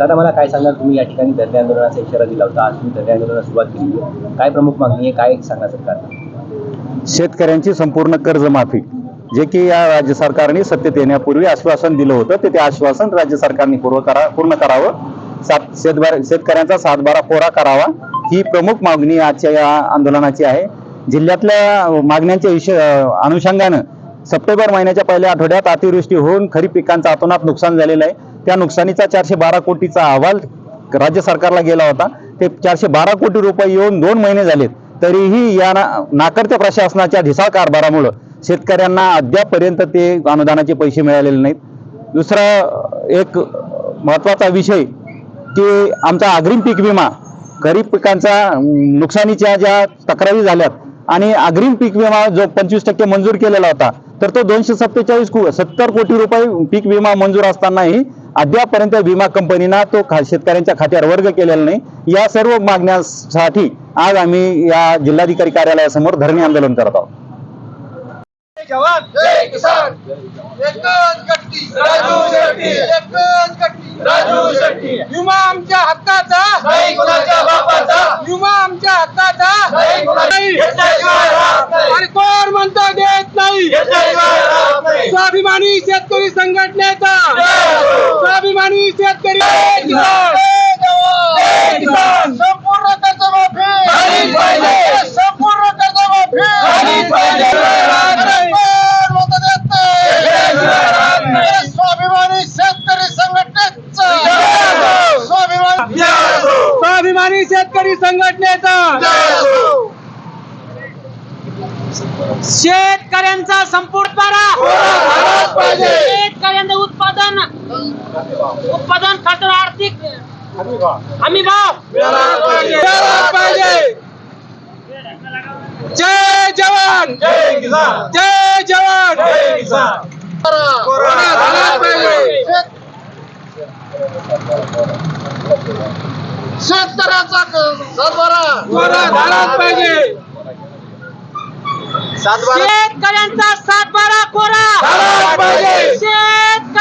दादा मला काय सांगाल तुम्ही या ठिकाणी धरणे आंदोलनाचा इशारा दिला होता. आज तुम्ही धरणे आंदोलनाला सुरुवात केली. काय प्रमुख मागणी आहे? काय सांगा सरकार? शेतकऱ्यांची संपूर्ण कर्जमाफी जे की या राज्य सरकारने सत्तेत येण्यापूर्वी आश्वासन दिलं होतं ते ते आश्वासन राज्य सरकारने पूर्ण करा पूर्ण करावं. सात शेतबार शेतकऱ्यांचा सातबारा कोरा करावा. ही प्रमुख मागणी आजच्या या आंदोलनाची आहे. जिल्ह्यातल्या मागण्यांच्या विषय अनुषंगानं सप्टेंबर महिन्याच्या पहिल्या आठवड्यात अतिवृष्टी होऊन खरीप पिकांचं अतोनात नुकसान झालेलं आहे. त्या नुकसानीचा चारशे बारा कोटीचा अहवाल राज्य सरकारला गेला होता. ते चारशे बारा कोटी रुपये येऊन दोन महिने झालेत. तरीही या ना नाकर्त्या प्रशासनाच्या ढिसाळ कारभारामुळं शेतकऱ्यांना अद्यापपर्यंत ते अनुदानाचे पैसे मिळालेले नाहीत. दुसरा एक महत्त्वाचा विषय की आमचा अग्रिम पीक विमा खरीप पिकांचा नुकसानीच्या ज्या तक्रारी झाल्यात आणि अग्रिम पीक विमा जो पंचवीस टक्के मंजूर केलेला होता तर तो दोनशे सत्तेचाळीस सत्तर कोटी रुपये पीक विमा मंजूर असतानाही अद्यापपर्यंत विमा कंपनीना तो खा शेतकऱ्यांच्या खात्यावर वर्ग केलेला नाही. या सर्व मागण्यासाठी आज आम्ही या जिल्हाधिकारी कार्यालयासमोर धरणे आंदोलन करत आहोत. जवान जय किसान एकच गट्टी राजू शेट्टी एकच गट्टी राजू शेट्टी. विमा आमच्या हक्काचा. विमा आमच्या हक्काचा. आणि कोण म्हणतो देत नाही. स्वाभिमानी शेतकरी संघटनेचा. स्वाभिमानी शेतकरी किसान किसान संपूर्ण कर्जमाफी संपूर्ण कर्जमाफी स्वाभिमानी शेतकरी संघटनेचा. स्वाभिमानी स्वाभिमानी शेतकरी संघटनेचा. शेतकऱ्यांचा संपूर्ण पारा. शेतकऱ्यांचं उत्पादन. उत्पादन खर्च आर्थिक. हमी भाव. पाहिजे जय जवान. जय किसान जय जवान जय किसान कोरोना झालाच पाहिजे. शेतकऱ्याचा शेतकऱ्यांचा सातबारा कोरा. शेतकऱ्यांचा